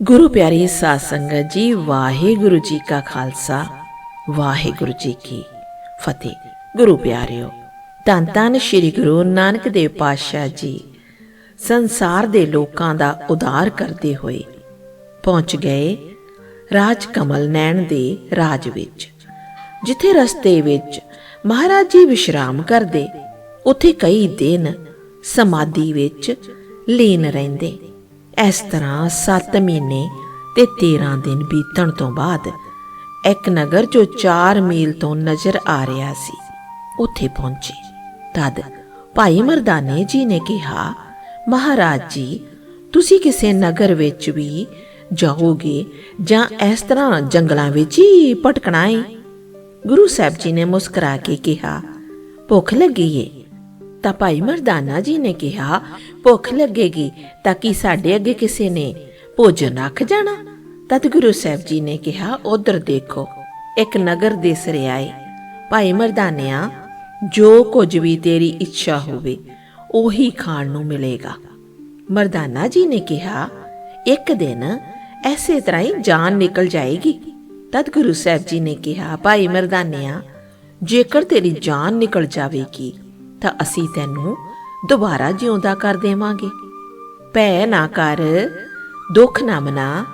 ਗੁਰੂ ਪਿਆਰੀ ਸਾਧ ਸੰਗਤ ਜੀ, ਵਾਹਿਗੁਰੂ ਜੀ ਕਾ ਖਾਲਸਾ, ਵਾਹਿਗੁਰੂ ਜੀ ਕੀ ਫਤਿਹ। ਗੁਰੂ ਪਿਆਰਿਓ, ਧੰਨ ਧੰਨ ਸ੍ਰੀ ਗੁਰੂ ਨਾਨਕ ਦੇਵ ਪਾਤਸ਼ਾਹ ਜੀ, ਸੰਸਾਰ ਦੇ ਲੋਕਾਂ ਦਾ ਉਦਾਰ ਕਰਦੇ ਹੋਏ ਪਹੁੰਚ ਗਏ ਰਾਜ ਕਮਲ ਨੈਣ ਦੇ ਰਾਜ ਵਿੱਚ, ਜਿੱਥੇ ਰਸਤੇ ਵਿੱਚ ਮਹਾਰਾਜ ਜੀ ਵਿਸ਼ਰਾਮ ਕਰਦੇ, ਉੱਥੇ ਕਈ ਦਿਨ ਸਮਾਧੀ ਵਿੱਚ ਲੀਨ ਰਹਿੰਦੇ। ਇਸ ਤਰ੍ਹਾਂ 7 ਮਹੀਨੇ ਤੇ 13 ਦਿਨ ਬੀਤਣ ਤੋਂ ਬਾਅਦ ਇੱਕ ਨਗਰ ਜੋ 4 ਮੀਲ ਤੋਂ ਨਜ਼ਰ ਆ ਰਿਹਾ ਸੀ। ਉੱਥੇ ਪਹੁੰਚੇ। ਤਦ ਭਾਈ ਮਰਦਾਨੇ ਜੀ ਨੇ ਕਿਹਾ, ਮਹਾਰਾਜ ਜੀ, ਤੁਸੀਂ ਕਿਸੇ ਨਗਰ ਵਿੱਚ ਵੀ ਜਾਓਗੇ ਜਾਂ ਇਸ ਤਰ੍ਹਾਂ ਜੰਗਲਾਂ ਵਿੱਚ ਹੀ ਭਟਕਣਾ ਹੈ ਗੁਰੂ ਸਾਹਿਬ ਜੀ ਨੇ ਮੁਸਕਰਾ ਕੇ ਕਿਹਾ, ਭੁੱਖ ਲੱਗੀ ਏ। ਤਾਂ ਭਾਈ ਮਰਦਾਨਾ ਜੀ ਨੇ ਕਿਹਾ, ਭੁੱਖ ਲੱਗੇਗੀ ਤਾਂ ਕਿ ਸਾਡੇ ਅੱਗੇ ਕਿਸੇ ਨੇ ਭੋਜਨ ਰੱਖ ਜਾਣਾ? ਤਦ ਗੁਰੂ ਸਾਹਿਬ ਜੀ ਨੇ ਕਿਹਾ, ਉਧਰ ਦੇਖੋ, ਇੱਕ ਨਗਰ ਦਿਸ ਰਿਹਾ ਏ। ਭਾਈ ਮਰਦਾਨਿਆ, ਜੋ ਕੁਝ ਵੀ ਤੇਰੀ ਇੱਛਾ ਹੋਵੇ, ਉਹੀ ਖਾਣ ਨੂੰ ਮਿਲੇਗਾ। ਮਰਦਾਨਾ ਜੀ ਨੇ ਕਿਹਾ, ਇੱਕ ਦਿਨ ਐਸੇ ਤਰ੍ਹਾਂ ਹੀ ਜਾਨ ਨਿਕਲ ਜਾਏਗੀ। ਤਦ ਗੁਰੂ ਸਾਹਿਬ ਜੀ ਨੇ ਕਿਹਾ, ਭਾਈ ਮਰਦਾਨਿਆ, ਜੇਕਰ ਤੇਰੀ ਜਾਨ ਨਿਕਲ ਜਾਵੇਗੀ ਤਾਂ ਅਸੀਂ ਤੈਨੂੰ ਦੁਬਾਰਾ ਜਿਉਂਦਾ ਕਰ ਦੇਵਾਂਗੇ। ਭੈ ਨਾ ਕਰ, ਦੁੱਖ ਨਾ ਮਨਾ।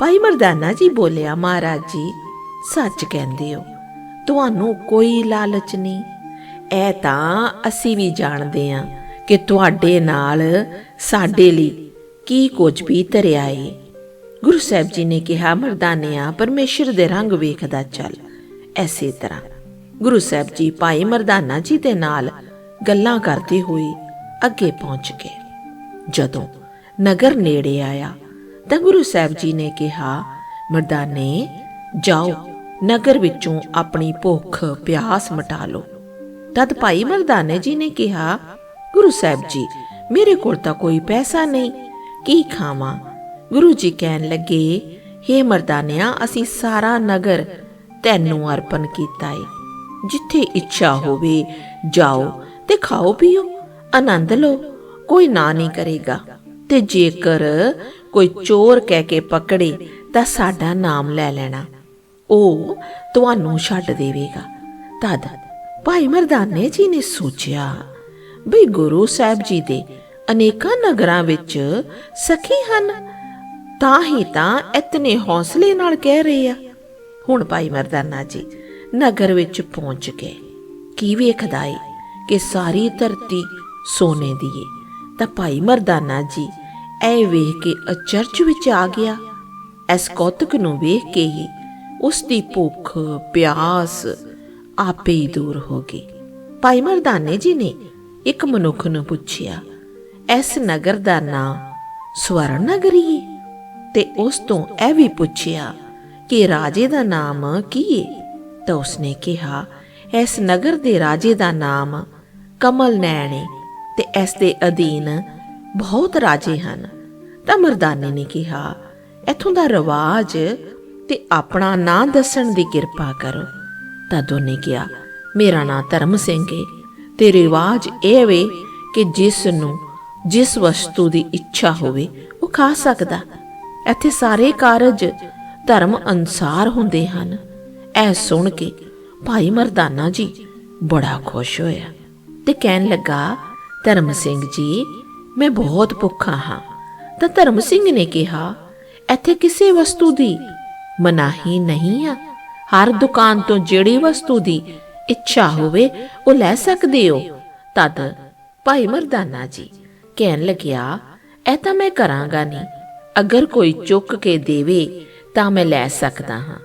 ਭਾਈ ਮਰਦਾਨਾ ਜੀ ਬੋਲਿਆ, ਮਹਾਰਾਜ ਜੀ, ਸੱਚ ਕਹਿੰਦੇ ਹੋ, ਤੁਹਾਨੂੰ ਕੋਈ ਲਾਲਚ ਨਹੀਂ। ਇਹ ਤਾਂ ਅਸੀਂ ਵੀ ਜਾਣਦੇ ਹਾਂ ਕਿ ਤੁਹਾਡੇ ਨਾਲ ਸਾਡੇ ਲਈ ਕੀ ਕੁਝ ਵੀ ਧਰਿਆ ਏ। ਗੁਰੂ ਸਾਹਿਬ ਜੀ ਨੇ ਕਿਹਾ, ਮਰਦਾਨਿਆ, ਪਰਮੇਸ਼ਰ ਦੇ ਰੰਗ ਵੇਖਦਾ ਚੱਲ। ਐਸੇ ਤਰ੍ਹਾਂ ਗੁਰੂ ਸਾਹਿਬ ਜੀ, ਭਾਈ ਮਰਦਾਨਾ ਜੀ ਦੇ ਨਾਲ ਗੱਲਾਂ ਕਰਦੇ ਹੋਏ ਅੱਗੇ ਪਹੁੰਚ ਗਏ। ਜਦੋਂ ਨਗਰ ਨੇੜੇ ਆਇਆ ਤਾਂ ਗੁਰੂ ਸਾਹਿਬ ਜੀ ਨੇ ਕਿਹਾ, ਮਰਦਾਨੇ, ਜਾਓ, ਨਗਰ ਵਿੱਚੋਂ ਆਪਣੀ ਭੁੱਖ ਪਿਆਸ ਮਿਟਾ ਲਓ। ਤਦ ਭਾਈ ਮਰਦਾਨੇ ਜੀ ਨੇ ਕਿਹਾ, ਗੁਰੂ ਸਾਹਿਬ ਜੀ, ਮੇਰੇ ਕੋਲ ਤਾਂ ਕੋਈ ਪੈਸਾ ਨਹੀਂ, ਕੀ ਖਾਵਾਂ? ਗੁਰੂ ਜੀ ਕਹਿਣ ਲੱਗੇ हे ਮਰਦਾਨਿਆ, ਅਸੀਂ ਸਾਰਾ ਨਗਰ ਤੈਨੂੰ ਅਰਪਣ ਕੀਤਾ ਏ। ਜਿੱਥੇ ਇੱਛਾ ਹੋਵੇ ਜਾਓ ਤੇ ਖਾਓ ਪੀਓ। ਆਨੰਦ ਲਓ। ਕੋਈ ਨਾ ਨਹੀਂ ਕਰੇਗਾ। ਤੇ ਜੇਕਰ ਕੋਈ ਚੋਰ ਕਹਿ ਕੇ ਪਕੜੇ, ਤਾਂ ਸਾਡਾ ਨਾਮ ਲੈ ਲੈਣਾ। ਉਹ ਤੁਹਾਨੂੰ ਛੱਡ ਦੇਵੇਗਾ। ਤਦ ਭਾਈ ਮਰਦਾਨੇ ਜੀ ਨੇ ਸੋਚਿਆ, ਬਈ ਗੁਰੂ ਸਾਹਿਬ ਜੀ ਦੇ ਅਨੇਕਾਂ ਨਗਰਾਂ ਵਿੱਚ ਸਖੀ ਹਨ, ਤਾਂ ਹੀ ਤਾਂ ਇਤਨੇ ਹੌਸਲੇ ਨਾਲ ਕਹਿ ਰਹੇ ਆ। ਹੁਣ ਭਾਈ ਮਰਦਾਨਾ ਜੀ ਨਗਰ ਵਿੱਚ ਪਹੁੰਚ ਗਏ। ਕੀ ਵੇਖਦਾ ਏ? ਕਿ ਸਾਰੀ ਧਰਤੀ ਸੋਨੇ ਦੀ ਏ। ਤਾਂ ਭਾਈ ਮਰਦਾਨਾ ਜੀ ਐ ਵੇਖ ਕੇ ਅਚਰਜ ਵਿੱਚ ਆ ਗਿਆ। ਇਸ ਕੌਤਕ ਨੂੰ ਵੇਖ ਕੇ ਹੀ ਉਸ ਦੀ ਭੁੱਖ, ਪਿਆਸ ਆਪੇ ਹੀ ਦੂਰ ਹੋ ਗਈ। ਭਾਈ ਮਰਦਾਨੇ ਜੀ ਨੇ ਇੱਕ ਮਨੁੱਖ ਨੂੰ ਪੁੱਛਿਆ, ਇਸ ਨਗਰ ਦਾ ਨਾਂ ਸਵਰਨ ਨਗਰੀ ਏ? ਤੇ ਉਸ ਤੋਂ ਇਹ ਵੀ ਪੁੱਛਿਆ ਕਿ ਰਾਜੇ ਦਾ ਨਾਮ ਕੀ ਹੈ ਤਾਂ ਉਸਨੇ ਕਿਹਾ, ਇਸ ਨਗਰ ਦੇ ਰਾਜੇ ਦਾ ਨਾਮ ਕਮਲ ਨੈਣ ਏ ਤੇ ਇਸ ਦੇ ਅਧੀਨ ਬਹੁਤ ਰਾਜੇ ਹਨ। ਤਾਂ ਮਰਦਾਨੇ ਨੇ ਕਿਹਾ, ਇਥੋਂ ਦਾ ਰਿਵਾਜ ਤੇ ਆਪਣਾ ਨਾਂ ਦੱਸਣ ਦੀ ਕਿਰਪਾ ਕਰੋ। ਤਾਂ ਦੋਨੇ ਕਿਹਾ, ਮੇਰਾ ਨਾਂ ਧਰਮ ਸਿੰਘ ਏ, ਤੇ ਰਿਵਾਜ ਇਹ ਵੇ ਕਿ ਜਿਸ ਨੂੰ, ਜਿਸ ਵਸਤੂ ਦੀ ਇੱਛਾ ਹੋਵੇ, ਉਹ ਖਾ ਸਕਦਾ। ਇੱਥੇ ਸਾਰੇ ਕਾਰਜ ਧਰਮ ਅਨਸਾਰ ਹੁੰਦੇ ਹਨ। ਐ ਸੁਣ ਕੇ ਭਾਈ ਮਰਦਾਨਾ ਜੀ ਬੜਾ ਖੁਸ਼ ਹੋਇਆ। ਤੇ ਕਹਿਣ ਲੱਗਾ, ਧਰਮ ਸਿੰਘ ਜੀ, ਮੈਂ ਬਹੁਤ ਭੁੱਖਾ ਹਾਂ। ਤਾਂ ਧਰਮ ਸਿੰਘ ਨੇ ਕਿਹਾ, ਇੱਥੇ ਕਿਸੇ ਵਸਤੂ ਦੀ ਮਨਾਹੀ ਨਹੀਂ ਆ। ਹਰ ਦੁਕਾਨ ਤੋਂ ਜਿਹੜੀ ਵਸਤੂ ਦੀ ਇੱਛਾ ਹੋਵੇ, ਉਹ ਲੈ ਸਕਦੇ ਹੋ। ਤਦ ਭਾਈ ਮਰਦਾਨਾ ਜੀ ਕਹਿਣ ਲੱਗਿਆ, ਇਹ ਤਾਂ ਮੈਂ ਕਰਾਂਗਾ ਨਹੀਂ। ਅਗਰ ਕੋਈ ਚੁੱਕ ਕੇ ਦੇਵੇ, ਤਾਂ ਮੈਂ ਲੈ ਸਕਦਾ ਹਾਂ।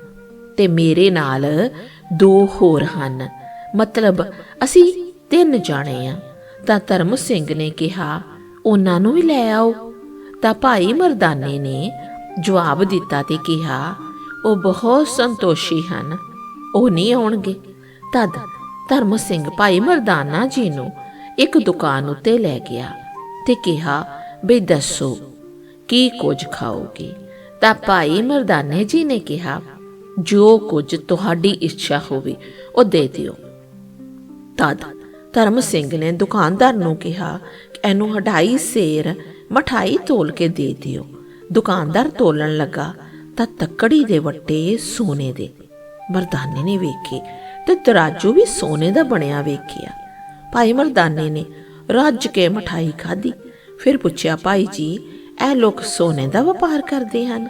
ਤੇ ਮੇਰੇ ਨਾਲ ਦੋ ਹੋਰ ਹਨ। ਮਤਲਬ, ਅਸੀਂ ਤਿੰਨ ਜਾਣੇ ਆ। ਤਾਂ ਧਰਮ ਸਿੰਘ ਨੇ ਕਿਹਾ, ਉਹਨਾਂ ਨੂੰ ਵੀ ਲੈ ਆਓ। ਤਾਂ ਭਾਈ ਮਰਦਾਨੇ ਨੇ ਜਵਾਬ ਦਿੱਤਾ ਤੇ ਕਿਹਾ, ਉਹ ਬਹੁਤ ਸੰਤੋਸ਼ੀ ਹਨ। ਉਹ ਨਹੀਂ ਆਉਣਗੇ। ਤਦ ਧਰਮ ਸਿੰਘ ਭਾਈ ਮਰਦਾਨਾ ਜੀ ਨੂੰ ਇੱਕ ਦੁਕਾਨ ਉੱਤੇ ਲੈ ਗਿਆ ਤੇ ਕਿਹਾ, ਬਈ ਦੱਸੋ, ਕੀ ਕੁਝ ਖਾਓਗੇ? ਤਾਂ ਭਾਈ ਮਰਦਾਨੇ ਜੀ ਨੇ ਕਿਹਾ, ਜੋ ਕੁਝ ਤੁਹਾਡੀ ਇੱਛਾ ਹੋਵੇ, ਉਹ ਦੇ ਦਿਓ। ਤਦ ਧਰਮ ਸਿੰਘ ਨੇ ਦੁਕਾਨਦਾਰ ਨੂੰ ਕਿਹਾ, ਇਹਨੂੰ ਹਢਾਈ ਸੇਰ ਮਠਾਈ ਤੋਲ ਕੇ ਦੇ ਦਿਓ। ਦੁਕਾਨਦਾਰ ਤੋਲਣ ਲੱਗਾ ਤਾਂ ਤੱਕੜੀ ਦੇ ਵੱਟੇ ਸੋਨੇ ਦੇ। ਮਰਦਾਨੇ ਨੇ ਵੇਖੇ ਤੇ ਤਰਾਜੂ ਵੀ ਸੋਨੇ ਦਾ ਬਣਿਆ ਵੇਖਿਆ। ਭਾਈ ਮਰਦਾਨੇ ਨੇ ਰੱਜ ਕੇ ਮਠਾਈ ਖਾਧੀ। ਫਿਰ ਪੁੱਛਿਆ, ਭਾਈ ਜੀ, ਇਹ ਲੋਕ ਸੋਨੇ ਦਾ ਵਪਾਰ ਕਰਦੇ ਹਨ?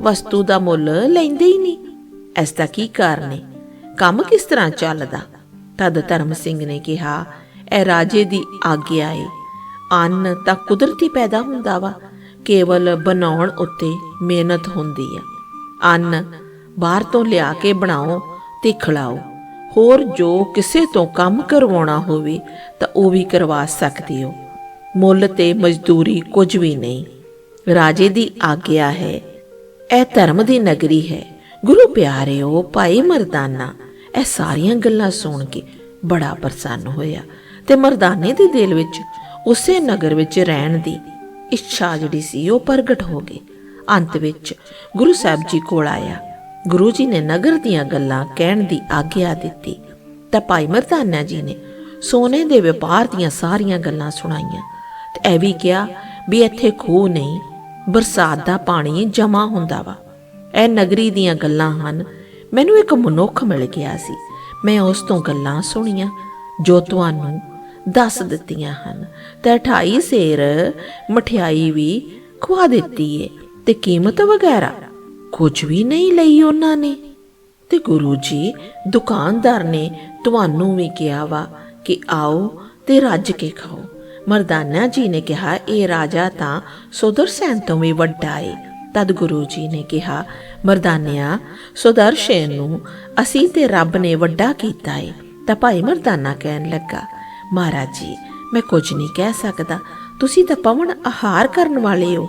ਵਸਤੂ ਦਾ ਮੁੱਲ ਲੈਂਦੇ ਹੀ ਨਹੀਂ। ਇਸ ਦਾ ਕੀ ਕਾਰਨ ਹੈ ਕੰਮ ਕਿਸ ਤਰ੍ਹਾਂ ਚੱਲਦਾ? ਤਦ ਧਰਮ ਸਿੰਘ ਨੇ ਕਿਹਾ, ਇਹ ਰਾਜੇ ਦੀ ਆਗਿਆ ਏ। ਅੰਨ ਤਾਂ ਕੁਦਰਤੀ ਪੈਦਾ ਹੁੰਦਾ ਵਾ। ਕੇਵਲ ਬਣਾਉਣ ਉੱਤੇ ਮਿਹਨਤ ਹੁੰਦੀ ਆ। ਅੰਨ ਬਾਹਰ ਤੋਂ ਲਿਆ ਕੇ ਬਣਾਓ ਤੇ ਖਿਲਾਓ। ਹੋਰ ਜੋ ਕਿਸੇ ਤੋਂ ਕੰਮ ਕਰਵਾਉਣਾ ਹੋਵੇ ਤਾਂ ਉਹ ਵੀ ਕਰਵਾ ਸਕਦੇ ਹੋ। ਮੁੱਲ ਤੇ ਮਜ਼ਦੂਰੀ ਕੁਝ ਵੀ ਨਹੀਂ। ਰਾਜੇ ਦੀ ਆਗਿਆ ਹੈ। ਇਹ ਧਰਮ ਦੀ ਨਗਰੀ ਹੈ। ਗੁਰੂ ਪਿਆਰਿਓ, ਭਾਈ ਮਰਦਾਨਾ ਇਹ ਸਾਰੀਆਂ ਗੱਲਾਂ ਸੁਣ ਕੇ ਬੜਾ ਪ੍ਰਸੰਨ ਹੋਇਆ ਤੇ ਮਰਦਾਨੇ ਦੇ ਦਿਲ ਵਿੱਚ ਉਸੇ ਨਗਰ ਵਿੱਚ ਰਹਿਣ ਦੀ ਇੱਛਾ ਜਿਹੜੀ ਸੀ ਉਹ ਪ੍ਰਗਟ ਹੋ ਗਈ। ਅੰਤ ਵਿੱਚ ਗੁਰੂ ਸਾਹਿਬ ਜੀ ਕੋਲ ਆਇਆ। ਗੁਰੂ ਜੀ ਨੇ ਨਗਰ ਦੀਆਂ ਗੱਲਾਂ ਕਹਿਣ ਦੀ ਆਗਿਆ ਦਿੱਤੀ। ਤਾਂ ਭਾਈ ਮਰਦਾਨਾ ਜੀ ਨੇ ਸੋਨੇ ਦੇ ਵਪਾਰ ਦੀਆਂ ਸਾਰੀਆਂ ਗੱਲਾਂ ਸੁਣਾਈਆਂ ਤੇ ਇਹ ਵੀ ਕਿਹਾ ਵੀ ਇੱਥੇ ਖੂਹ ਨਹੀਂ, ਬਰਸਾਤ ਦਾ ਪਾਣੀ ਜਮਾ ਹੁੰਦਾ ਵਾ। ਇਹ ਨਗਰੀ ਦੀਆਂ ਗੱਲਾਂ ਹਨ ਮੈਨੂੰ ਇੱਕ ਮਨੁੱਖ ਮਿਲ ਗਿਆ ਸੀ। ਮੈਂ ਉਸ ਤੋਂ ਗੱਲਾਂ ਸੁਣੀਆਂ, ਜੋ ਤੁਹਾਨੂੰ ਦੱਸ ਦਿੱਤੀਆਂ ਹਨ। ਤੇ 28 ਸੇਰ ਮਠਿਆਈ ਵੀ ਖਵਾ ਦਿੱਤੀ ਏ ਤੇ ਕੀਮਤ ਵਗੈਰਾ ਕੁਝ ਵੀ ਨਹੀਂ ਲਈ ਉਹਨਾਂ ਨੇ। ਤੇ ਗੁਰੂ ਜੀ, ਦੁਕਾਨਦਾਰ ਨੇ ਤੁਹਾਨੂੰ ਵੀ ਕਿਹਾ ਵਾ ਕਿ ਆਓ ਤੇ ਰੱਜ ਕੇ ਖਾਓ। ਮਰਦਾਨਾ ਜੀ ਨੇ ਕਿਹਾ, ਇਹ ਰਾਜਾ ਤਾਂ ਸੁਦਰਸੈਨ ਤੋਂ ਵੀ ਵੱਡਾ ਏ। ਤਦ ਗੁਰੂ ਜੀ ਨੇ ਕਿਹਾ, ਮਰਦਾਨਿਆ ਸੁਦਰਸ਼ਨ ਨੂੰ ਅਸੀਂ ਤੇ ਰੱਬ ਨੇ ਵੱਡਾ ਕੀਤਾ ਏ, ਤਾਂ ਭਾਈ ਮਰਦਾਨਾ ਕਹਿਣ ਲੱਗਾ, ਮਹਾਰਾਜ ਜੀ, ਮੈਂ ਕੁਝ ਨਹੀਂ ਕਹਿ ਸਕਦਾ, ਤੁਸੀਂ ਤਾਂ ਪਵਨ ਆਹਾਰ ਕਰਨ ਵਾਲੇ ਹੋ।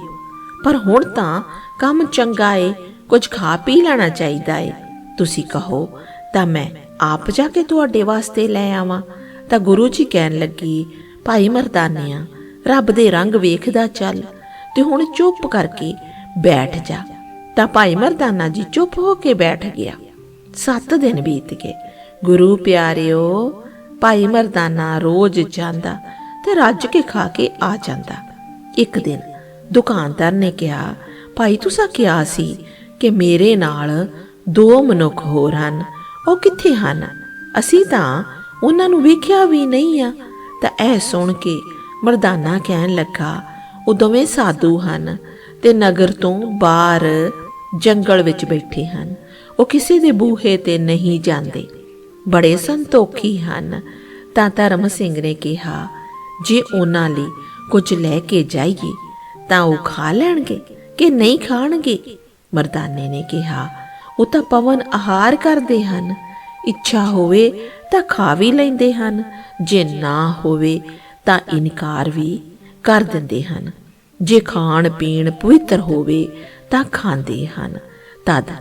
ਪਰ ਹੁਣ ਤਾਂ ਕੰਮ ਚੰਗਾ ਏ, ਕੁਝ ਖਾ ਪੀ ਲੈਣਾ ਚਾਹੀਦਾ ਏ। ਤੁਸੀਂ ਕਹੋ, ਤਾਂ ਮੈਂ ਆਪ ਜਾ ਕੇ ਤੁਹਾਡੇ ਵਾਸਤੇ ਲੈ ਆਵਾਂ। ਤਾਂ ਗੁਰੂ ਜੀ ਕਹਿਣ ਲੱਗੀ, ਭਾਈ ਮਰਦਾਨਿਆ, ਰੱਬ ਦੇ ਰੰਗ ਵੇਖਦਾ ਚੱਲ, ਤੇ ਹੁਣ ਚੁੱਪ ਕਰਕੇ ਬੈਠ ਜਾ। ਤਾਂ ਭਾਈ ਮਰਦਾਨਾ ਜੀ ਚੁੱਪ ਹੋ ਕੇ ਬੈਠ ਗਿਆ। ਸੱਤ ਦਿਨ ਬੀਤ ਗਏ। ਗੁਰੂ ਪਿਆਰਿਓ, ਭਾਈ ਮਰਦਾਨਾ ਰੋਜ਼ ਜਾਂਦਾ ਤੇ ਰੱਜ ਕੇ ਖਾ ਕੇ ਆ ਜਾਂਦਾ। ਇੱਕ ਦਿਨ ਦੁਕਾਨਦਾਰ ਨੇ ਕਿਹਾ, ਭਾਈ, ਤੁਸੀਂ ਕਿਹਾ ਸੀ ਕਿ ਮੇਰੇ ਨਾਲ ਦੋ ਮਨੁੱਖ ਹੋਰ ਹਨ। ਉਹ ਕਿੱਥੇ ਹਨ? ਅਸੀਂ ਤਾਂ ਉਹਨਾਂ ਨੂੰ ਵੇਖਿਆ ਵੀ ਨਹੀਂ ਆ। ਤਾਂ ਇਹ ਸੁਣ ਕੇ ਮਰਦਾਨਾ ਕਹਿਣ ਲੱਗਾ, ਉਹ ਦੋਵੇਂ ਸਾਧੂ ਹਨ। ਤੇ ਨਗਰ ਤੋਂ ਬਾਹਰ ਜੰਗਲ ਵਿੱਚ ਬੈਠੇ ਹਨ। ਉਹ ਕਿਸੇ ਦੇ ਬੂਹੇ ਤੇ ਨਹੀਂ ਜਾਂਦੇ। ਬੜੇ ਸੰਤੋਖੀ ਹਨ। ਤਾਂ ਧਰਮ ਸਿੰਘ ਨੇ ਕਿਹਾ, ਜੇ ਉਹਨਾਂ ਲਈ ਕੁਝ ਲੈ ਕੇ ਜਾਈਏ, ਤਾਂ ਉਹ ਖਾ ਲੈਣਗੇ ਕਿ ਨਹੀਂ ਖਾਣਗੇ? ਮਰਦਾਨੇ ਨੇ ਕਿਹਾ, ਉਹ ਤਾਂ ਪਵਨ ਆਹਾਰ ਕਰਦੇ ਹਨ। ਇੱਛਾ ਹੋਵੇ ਤਾਂ ਖਾ ਵੀ ਲੈਂਦੇ ਹਨ। ਜੇ ਨਾ ਹੋਵੇ ਤਾਂ ਇਨਕਾਰ ਵੀ ਕਰ ਦਿੰਦੇ ਹਨ। ਜੇ ਖਾਣ ਪੀਣ ਪਵਿੱਤਰ ਹੋਵੇ ਤਾਂ ਖਾਂਦੇ ਹਨ। ਤਦ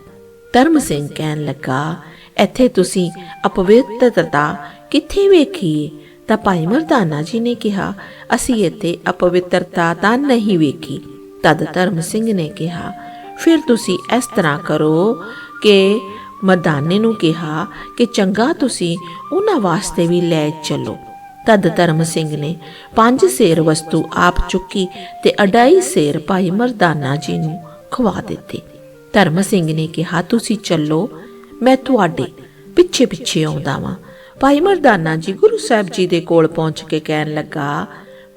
ਧਰਮ ਸਿੰਘ ਕਹਿਣ ਲੱਗਾ, ਇੱਥੇ ਤੁਸੀਂ ਅਪਵਿੱਤਰਤਾ ਕਿੱਥੇ ਵੇਖੀ? ਤਾਂ ਭਾਈ ਮਰਦਾਨਾ ਜੀ ਨੇ ਕਿਹਾ, ਅਸੀਂ ਇੱਥੇ ਅਪਵਿੱਤਰਤਾ ਤਾਂ ਨਹੀਂ ਵੇਖੀ। ਤਦ ਧਰਮ ਸਿੰਘ ਨੇ ਕਿਹਾ, ਫਿਰ ਤੁਸੀਂ ਇਸ ਤਰ੍ਹਾਂ ਕਰੋ ਕਿ ਮਰਦਾਨੇ ਨੂੰ ਕਿਹਾ ਕਿ ਚੰਗਾ ਤੁਸੀਂ ਉਹਨਾਂ ਵਾਸਤੇ ਵੀ ਲੈ ਚੱਲੋ। ਤਦ ਧਰਮ ਸਿੰਘ ਨੇ ਪੰਜ ਸੇਰ ਵਸਤੂ ਆਪ ਚੁੱਕੀ ਤੇ ਅਡਾਈ ਸੇਰ ਭਾਈ ਮਰਦਾਨਾ ਜੀ ਨੂੰ ਖਵਾ ਦਿੱਤੇ। ਧਰਮ ਸਿੰਘ ਨੇ ਕਿਹਾ, ਤੁਸੀਂ ਚੱਲੋ, ਮੈਂ ਤੁਹਾਡੇ ਪਿੱਛੇ ਪਿੱਛੇ ਆਉਂਦਾ ਵਾਂ। ਭਾਈ ਮਰਦਾਨਾ ਜੀ ਗੁਰੂ ਸਾਹਿਬ ਜੀ ਦੇ ਕੋਲ ਪਹੁੰਚ ਕੇ ਕਹਿਣ ਲੱਗਾ,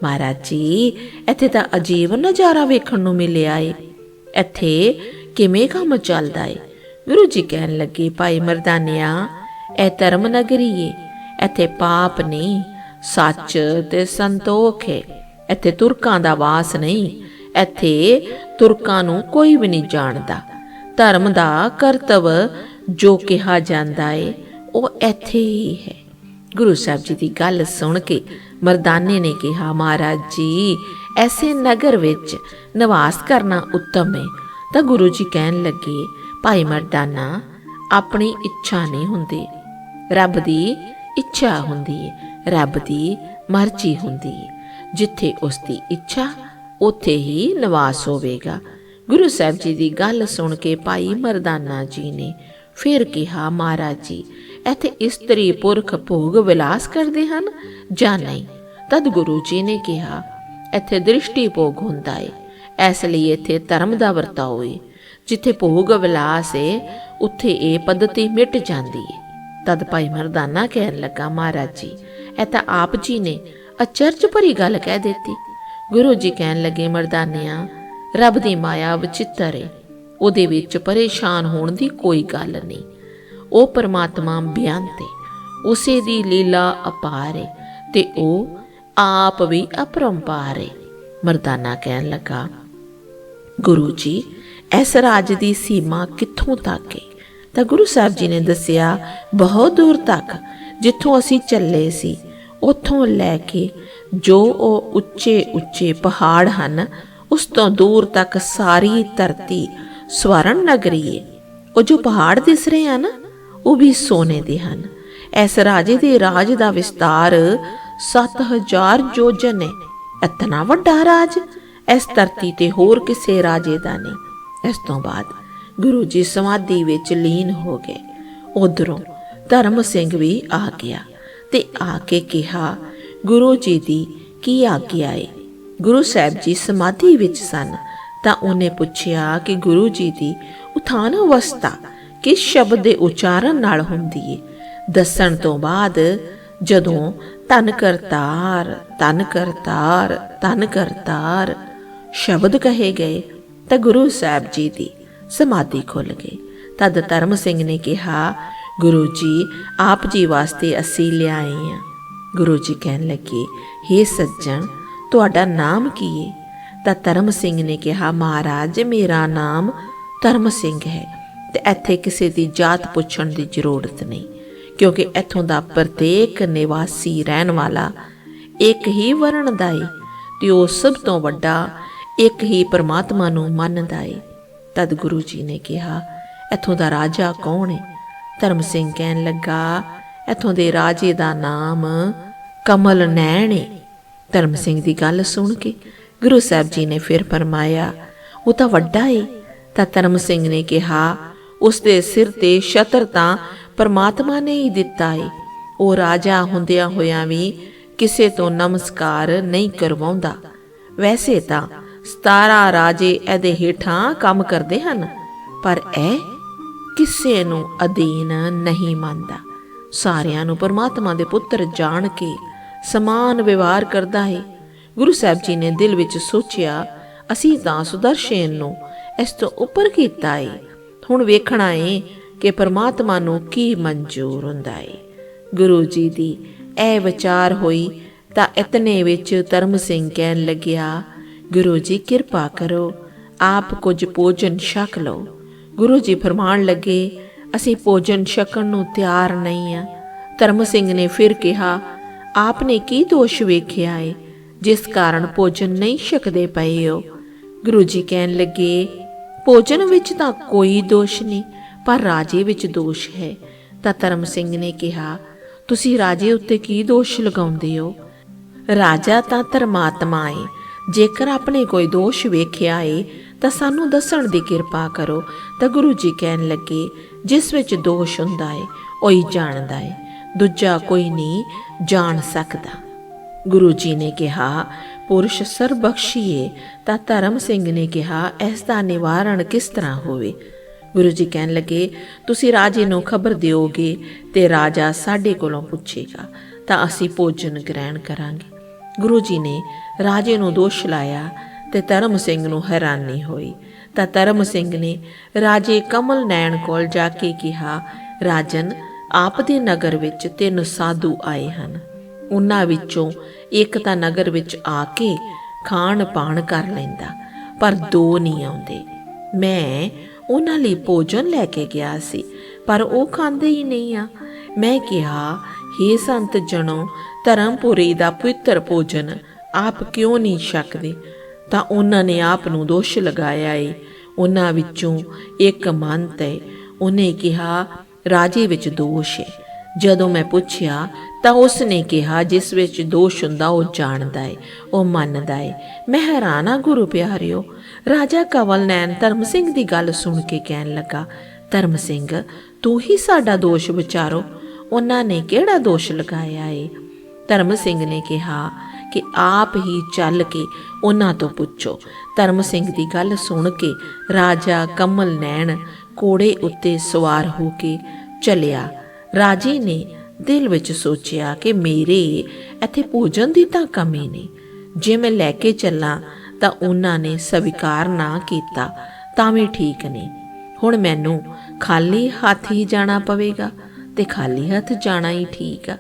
ਮਹਾਰਾਜ ਜੀ, ਇੱਥੇ ਤਾਂ ਅਜੀਬ ਨਜ਼ਾਰਾ ਵੇਖਣ ਨੂੰ ਮਿਲਿਆ ਏ। ਇੱਥੇ ਕਿਵੇਂ ਕੰਮ ਚੱਲਦਾ ਏ? ਗੁਰੂ ਜੀ ਕਹਿਣ ਲੱਗੇ, ਭਾਈ ਮਰਦਾਨਿਆ, ਇਹ ਧਰਮ ਨਗਰੀ ਏ। ਇੱਥੇ ਪਾਪ ਨਹੀਂ ਸੱਚ ਤੇ ਸੰਤੋਖ ਹੈ। ਇੱਥੇ ਤੁਰਕਾਂ ਦਾ ਵਾਸ ਨਹੀਂ। ਇੱਥੇ ਤੁਰਕਾਂ ਨੂੰ ਕੋਈ ਵੀ ਨਹੀਂ ਜਾਣਦਾ। ਧਰਮ ਦਾ ਕਰਤਵ ਜੋ ਕਿਹਾ ਜਾਂਦਾ ਏ, ਉਹ ਇੱਥੇ ਹੀ ਹੈ। ਗੁਰੂ ਸਾਹਿਬ ਜੀ ਦੀ ਗੱਲ ਸੁਣ ਕੇ ਮਰਦਾਨੇ ਨੇ ਕਿਹਾ, ਮਹਾਰਾਜ ਜੀ, ਐਸੇ ਨਗਰ ਵਿੱਚ ਨਿਵਾਸ ਕਰਨਾ ਉੱਤਮ ਹੈ ਤਾਂ ਗੁਰੂ ਜੀ ਕਹਿਣ ਲੱਗੇ, ਭਾਈ ਮਰਦਾਨਾ, ਆਪਣੀ ਇੱਛਾ ਨਹੀਂ ਹੁੰਦੀ। ਰੱਬ ਦੀ ਇੱਛਾ ਹੁੰਦੀ ਹੈ ਰੱਬ ਦੀ ਮਰਜ਼ੀ ਹੁੰਦੀ ਹੈ ਜਿੱਥੇ ਉਸ ਦੀ ਇੱਛਾ, ਉੱਥੇ ਹੀ ਨਿਵਾਸ ਹੋਵੇਗਾ। ਗੁਰੂ ਸਾਹਿਬ ਜੀ ਦੀ ਗੱਲ ਸੁਣ ਕੇ ਭਾਈ ਮਰਦਾਨਾ ਜੀ ਨੇ ਫਿਰ ਕਿਹਾ, ਮਹਾਰਾਜ ਜੀ, ਇੱਥੇ ਇਸਤਰੀ ਪੁਰਖ ਭੋਗ ਵਿਲਾਸ ਕਰਦੇ ਹਨ ਜਾਂ ਨਹੀਂ? ਤਦ ਗੁਰੂ ਜੀ ਨੇ ਕਿਹਾ, ਇੱਥੇ ਦ੍ਰਿਸ਼ਟੀ ਭੋਗ ਹੁੰਦਾ ਏ। ਇਸ ਲਈ ਇੱਥੇ ਧਰਮ ਦਾ ਵਰਤਾਓ ਏ। ਜਿੱਥੇ ਭੋਗ ਵਿਲਾਸ ਏ, ਉੱਥੇ ਇਹ ਪद्धਤੀ ਮਿਟ ਜਾਂਦੀ ਏ। ਤਦ ਭਾਈ ਮਰਦਾਨਾ ਕਹਿਣ ਲੱਗਾ, ਮਹਾਰਾਜ ਜੀ, ਇਹ ਤਾਂ ਆਪ ਜੀ ਨੇ ਅਚਰਜ ਭਰੀ ਗੱਲ ਕਹਿ ਦਿੱਤੀ। ਗੁਰੂ ਜੀ ਕਹਿਣ ਲੱਗੇ, ਮਰਦਾਨਿਆਂ, ਰੱਬ ਦੀ ਮਾਇਆ ਵਿਚਿੱਤਰ ਏ। ਉਹਦੇ ਵਿੱਚ ਪਰੇਸ਼ਾਨ ਹੋਣ ਦੀ ਕੋਈ ਗੱਲ ਨਹੀਂ। ਉਹ ਪਰਮਾਤਮਾ ਬਿਆੰਤ ਏ। ਉਸੇ ਦੀ ਲੀਲਾ ਅਪਾਰ ਏ ਤੇ ਉਹ ਆਪ ਵੀ ਅਪਰੰਪਾਰ ਏ। ਮਰਦਾਨਾ ਕਹਿਣ ਲੱਗਾ, ਗੁਰੂ ਜੀ, ਇਸ ਰਾਜ ਦੀ ਸੀਮਾ ਕਿੱਥੋਂ ਤੱਕ ਹੈ ਤਾਂ ਗੁਰੂ ਸਾਹਿਬ ਜੀ ਨੇ ਦੱਸਿਆ, ਬਹੁਤ ਦੂਰ ਤੱਕ ਜਿੱਥੋਂ ਅਸੀਂ ਚੱਲੇ ਸੀ, ਉੱਥੋਂ ਲੈ ਕੇ ਜੋ ਉਹ ਉੱਚੇ ਉੱਚੇ ਪਹਾੜ ਹਨ, ਉਸ ਤੋਂ ਦੂਰ ਤੱਕ ਸਾਰੀ ਧਰਤੀ ਸਵਰਨ ਨਗਰੀ ਹੈ ਉਹ ਜੋ ਪਹਾੜ ਦਿਸ ਰਹੇ ਹਨ, ਉਹ ਵੀ ਸੋਨੇ ਦੇ ਹਨ। ਇਸ ਰਾਜੇ ਦੇ ਰਾਜ ਦਾ ਵਿਸਤਾਰ 7000 ਯੋਜਨ ਹੈ। ਇਤਨਾ ਵੱਡਾ ਰਾਜ, ਇਸ ਧਰਤੀ ਤੇ ਹੋਰ ਕਿਸੇ ਰਾਜੇ ਦਾ ਨਹੀਂ। ਇਸ ਤੋਂ ਬਾਅਦ ਗੁਰੂ ਜੀ ਸਮਾਧੀ ਵਿੱਚ ਲੀਨ ਹੋ ਗਏ। ਉਧਰੋਂ ਧਰਮ ਸਿੰਘ ਵੀ ਆ ਗਿਆ ਤੇ ਆ ਕੇ ਕਿਹਾ, ਗੁਰੂ ਜੀ ਦੀ ਕੀ ਆਗਿਆ ਏ? ਗੁਰੂ ਸਾਹਿਬ ਜੀ ਸਮਾਧੀ ਵਿੱਚ ਸਨ ਤਾਂ ਉਹਨੇ ਪੁੱਛਿਆ ਕਿ ਗੁਰੂ ਜੀ ਦੀ ਉਥਾਨ ਅਵਸਥਾ ਕਿਸ ਸ਼ਬਦ ਦੇ ਉਚਾਰਨ ਨਾਲ ਹੁੰਦੀ ਏ? ਦੱਸਣ ਤੋਂ ਬਾਅਦ ਜਦੋਂ ਤਨ ਕਰਤਾਰ ਤਨ ਕਰਤਾਰ ਤਨ ਕਰਤਾਰ ਸ਼ਬਦ ਕਹੇ ਗਏ ਤਾਂ ਗੁਰੂ ਸਾਹਿਬ ਜੀ ਦੀ ਸਮਾਧੀ ਖੁੱਲ ਗਈ। ਤਦ ਧਰਮ ਸਿੰਘ ਨੇ ਕਿਹਾ, ਗੁਰੂ ਜੀ, ਆਪ ਜੀ ਵਾਸਤੇ ਅਸੀਂ ਲਿਆਏ ਹਾਂ ਗੁਰੂ ਜੀ ਕਹਿਣ ਲੱਗੇ हे ਸੱਜਣ, ਤੁਹਾਡਾ ਨਾਮ ਕੀ ਹੈ ਤਾਂ ਧਰਮ ਸਿੰਘ ਨੇ ਕਿਹਾ, ਮਹਾਰਾਜ, ਮੇਰਾ ਨਾਮ ਧਰਮ ਸਿੰਘ ਹੈ ਤੇ ਇੱਥੇ ਕਿਸੇ ਦੀ ਜਾਤ ਪੁੱਛਣ ਦੀ ਜ਼ਰੂਰਤ ਨਹੀਂ, ਕਿਉਂਕਿ ਇੱਥੋਂ ਦਾ ਪ੍ਰਤੇਕ ਨਿਵਾਸੀ ਰਹਿਣ ਵਾਲਾ ਇੱਕ ਹੀ ਵਰਣ ਦਾ ਹੈ ਤੇ ਉਹ ਸਭ ਤੋਂ ਵੱਡਾ, ਇੱਕ ਹੀ ਪਰਮਾਤਮਾ ਨੂੰ ਮੰਨਦਾ ਹੈ ਤਦ ਗੁਰੂ ਜੀ ਨੇ ਕਿਹਾ, ਇੱਥੋਂ ਦਾ ਰਾਜਾ ਕੌਣ ਹੈ ਧਰਮ ਸਿੰਘ ਕਹਿਣ ਲੱਗਾ, ਇੱਥੋਂ ਦੇ ਰਾਜੇ ਦਾ ਨਾਮ ਕਮਲ ਨੈਣ ਹੈ ਧਰਮ ਸਿੰਘ ਦੀ ਗੱਲ ਸੁਣ ਕੇ ਗੁਰੂ ਸਾਹਿਬ ਜੀ ਨੇ ਫਿਰ ਫਰਮਾਇਆ, ਉਹ ਤਾਂ ਵੱਡਾ ਏ। ਤਾਂ ਧਰਮ ਸਿੰਘ ਨੇ ਕਿਹਾ, ਉਸ ਦੇ ਸਿਰ ਤੇ ਛਤਰ ਤਾਂ ਪਰਮਾਤਮਾ ਨੇ ਹੀ ਦਿੱਤਾ ਏ। ਉਹ ਰਾਜਾ ਹੁੰਦਿਆਂ ਹੋਇਆਂ ਵੀ ਕਿਸੇ ਤੋਂ ਨਮਸਕਾਰ ਨਹੀਂ ਕਰਵਾਉਂਦਾ। ਵੈਸੇ ਤਾਂ 17 ਰਾਜੇ ਇਹਦੇ ਹੇਠਾਂ ਕੰਮ ਕਰਦੇ ਹਨ, ਪਰ ਇਹ ਕਿਸੇ ਨੂੰ ਅਧੀਨ ਨਹੀਂ ਮੰਨਦਾ। ਸਾਰਿਆਂ ਨੂੰ ਪਰਮਾਤਮਾ ਦੇ ਪੁੱਤਰ ਜਾਣ ਕੇ ਸਮਾਨ ਵਿਵਹਾਰ ਕਰਦਾ ਹੈ ਗੁਰੂ ਸਾਹਿਬ ਜੀ ਨੇ ਦਿਲ ਵਿੱਚ ਸੋਚਿਆ, ਅਸੀਂ ਤਾਂ ਸੁਦਰਸ਼ਨ ਨੂੰ ਇਸ ਤੋਂ ਉੱਪਰ ਕੀਤਾ ਹੈ ਹੁਣ ਵੇਖਣਾ ਹੈ ਕਿ ਪਰਮਾਤਮਾ ਨੂੰ ਕੀ ਮਨਜ਼ੂਰ ਹੁੰਦਾ ਹੈ ਗੁਰੂ ਜੀ ਦੀ ਇਹ ਵਿਚਾਰ ਹੋਈ ਤਾਂ ਇਤਨੇ ਵਿੱਚ ਧਰਮ ਸਿੰਘ ਕਹਿਣ ਲੱਗਿਆ ਗੁਰੂ ਜੀ ਕਿਰਪਾ ਕਰੋ, ਆਪ ਕੁਝ ਭੋਜਨ ਛਕ ਲਓ। ਗੁਰੂ ਜੀ ਫਰਮਾਨ ਲੱਗੇ, ਅਸੀਂ ਭੋਜਨ ਛਕਣ ਨੂੰ ਤਿਆਰ ਨਹੀਂ ਆ। ਧਰਮ ਸਿੰਘ ਨੇ ਫਿਰ ਕਿਹਾ ਆਪ ਨੇ ਕੀ ਦੋਸ਼ ਵੇਖਿਆ ਏ, ਜਿਸ ਕਾਰਨ ਭੋਜਨ ਨਹੀਂ ਛਕਦੇ ਪਏ ਹੋ? ਗੁਰੂ ਜੀ ਕਹਿਣ ਲੱਗੇ, ਭੋਜਨ ਵਿੱਚ ਤਾਂ ਕੋਈ ਦੋਸ਼ ਨਹੀਂ, ਪਰ ਰਾਜੇ ਵਿੱਚ ਦੋਸ਼ ਹੈ। ਤਾਂ ਧਰਮ ਸਿੰਘ ਨੇ ਕਿਹਾ, ਤੁਸੀਂ ਰਾਜੇ ਉੱਤੇ ਕੀ ਦੋਸ਼ ਲਗਾਉਂਦੇ ਹੋ? ਰਾਜਾ ਤਾਂ ਧਰਮਾਤਮਾ ਏ ਜੇਕਰ ਆਪਣੇ ਕੋਈ ਦੋਸ਼ ਵੇਖਿਆ ਏ, ਤਾਂ ਸਾਨੂੰ ਦੱਸਣ ਦੀ ਕਿਰਪਾ ਕਰੋ, ਤਾਂ ਗੁਰੂ ਜੀ ਕਹਿਣ ਲੱਗੇ, ਜਿਸ ਵਿੱਚ ਦੋਸ਼ ਹੁੰਦਾ ਏ, ਉਹੀ ਜਾਣਦਾ ਏ। ਦੂਜਾ ਕੋਈ ਨਹੀਂ, ਜਾਣ ਸਕਦਾ। ਗੁਰੂ ਜੀ ਨੇ ਕਿਹਾ, ਪੁਰਸ਼ ਸਰਬਖਸ਼ੀਏ, ਤਾਂ ਧਰਮ ਸਿੰਘ ਨੇ ਕਿਹਾ, ਇਸ ਦਾ ਨਿਵਾਰਣ ਕਿਸ ਤਰ੍ਹਾਂ ਹੋਵੇ? ਗੁਰੂ ਜੀ ਕਹਿਣ ਲੱਗੇ, ਤੁਸੀਂ ਰਾਜੇ ਨੂੰ ਖਬਰ ਦਿਓਗੇ, ਤੇ ਰਾਜਾ ਸਾਡੇ ਕੋਲੋਂ ਪੁੱਛੇਗਾ, ਤਾਂ ਅਸੀਂ ਭੋਜਨ ਗ੍ਰਹਿਣ ਕਰਾਂਗੇ। ਗੁਰੂ ਜੀ ਨੇ ਰਾਜੇ ਨੂੰ ਦੋਸ਼ ਲਾਇਆ ਤੇ ਧਰਮ ਸਿੰਘ ਨੂੰ ਹੈਰਾਨੀ ਹੋਈ। ਤਾਂ ਧਰਮ ਸਿੰਘ ਨੇ ਰਾਜੇ ਕਮਲ ਨੈਣ ਕੋਲ ਜਾ ਕੇ ਕਿਹਾ, ਰਾਜਨ, ਆਪ ਦੇ ਨਗਰ ਵਿੱਚ ਤਿੰਨ ਸਾਧੂ ਆਏ ਹਨ। ਉਹਨਾਂ ਵਿੱਚੋਂ ਇੱਕ ਤਾਂ ਨਗਰ ਵਿੱਚ ਆ ਕੇ ਖਾਣ ਪਾਣ ਕਰ ਲੈਂਦਾ, ਪਰ ਦੋ ਨਹੀਂ ਆਉਂਦੇ। ਮੈਂ ਉਹਨਾਂ ਲਈ ਭੋਜਨ ਲੈ ਕੇ ਗਿਆ ਸੀ, ਪਰ ਉਹ ਖਾਂਦੇ ਹੀ ਨਹੀਂ ਆ। ਮੈਂ ਕਿਹਾ हे ਸੰਤ ਜਣੋ, ਧਰਮਪੁਰੀ ਦਾ ਪਵਿੱਤਰ ਭੋਜਨ ਆਪ ਕਿਉਂ ਨਹੀਂ ਛਕਦੇ? ਤਾਂ ਉਹਨਾਂ ਨੇ ਆਪ ਨੂੰ ਦੋਸ਼ ਲਗਾਇਆ ਏ। ਉਹਨਾਂ ਵਿੱਚੋਂ ਇੱਕ ਮੰਤ ਹੈ ਉਹਨੇ ਕਿਹਾ, ਰਾਜੇ ਵਿੱਚ ਦੋਸ਼ ਹੈ ਜਦੋਂ ਮੈਂ ਪੁੱਛਿਆ, ਤਾਂ ਉਸ ਨੇ ਕਿਹਾ, ਜਿਸ ਵਿੱਚ ਦੋਸ਼ ਹੁੰਦਾ, ਉਹ ਜਾਣਦਾ ਏ, ਉਹ ਮੰਨਦਾ ਏ। ਮੈਂ ਹੈਰਾਨ ਆ, ਗੁਰੂ ਪਿਆਰਿਓ। ਰਾਜਾ ਕਵਲ ਨੈਣ ਧਰਮ ਸਿੰਘ ਦੀ ਗੱਲ ਸੁਣ ਕੇ ਕਹਿਣ ਲੱਗਾ, ਧਰਮ ਸਿੰਘ, ਤੂੰ ਹੀ ਸਾਡਾ ਦੋਸ਼ ਵਿਚਾਰੋ। ਉਹਨਾਂ ਨੇ ਕਿਹੜਾ ਦੋਸ਼ ਲਗਾਇਆ ਏ? ਧਰਮ ਸਿੰਘ ਨੇ ਕਿਹਾ ਕਿ ਆਪ ਹੀ ਚੱਲ ਕੇ ਉਹਨਾਂ ਤੋਂ ਪੁੱਛੋ। ਧਰਮ ਸਿੰਘ ਦੀ ਗੱਲ ਸੁਣ ਕੇ ਰਾਜਾ ਕਮਲ ਨੈਣ ਕੋੜੇ ਉੱਤੇ ਸਵਾਰ ਹੋ ਕੇ ਚਲਿਆ। ਰਾਜੇ ਨੇ ਦਿਲ ਵਿੱਚ ਸੋਚਿਆ ਕਿ ਮੇਰੇ ਇੱਥੇ ਭੋਜਨ ਦੀ ਤਾਂ ਕਮੀ ਨਹੀਂ। ਜੇ ਮੈਂ ਲੈ ਕੇ ਚੱਲਾਂ ਤਾਂ ਉਹਨਾਂ ਨੇ ਸਵੀਕਾਰ ਨਾ ਕੀਤਾ, ਤਾਂ ਵੀ ਠੀਕ ਨਹੀਂ। ਹੁਣ ਮੈਨੂੰ ਖਾਲੀ ਹੱਥ ਹੀ ਜਾਣਾ ਪਵੇਗਾ ਤੇ ਖਾਲੀ ਹੱਥ ਜਾਣਾ ਹੀ ਠੀਕ ਆ।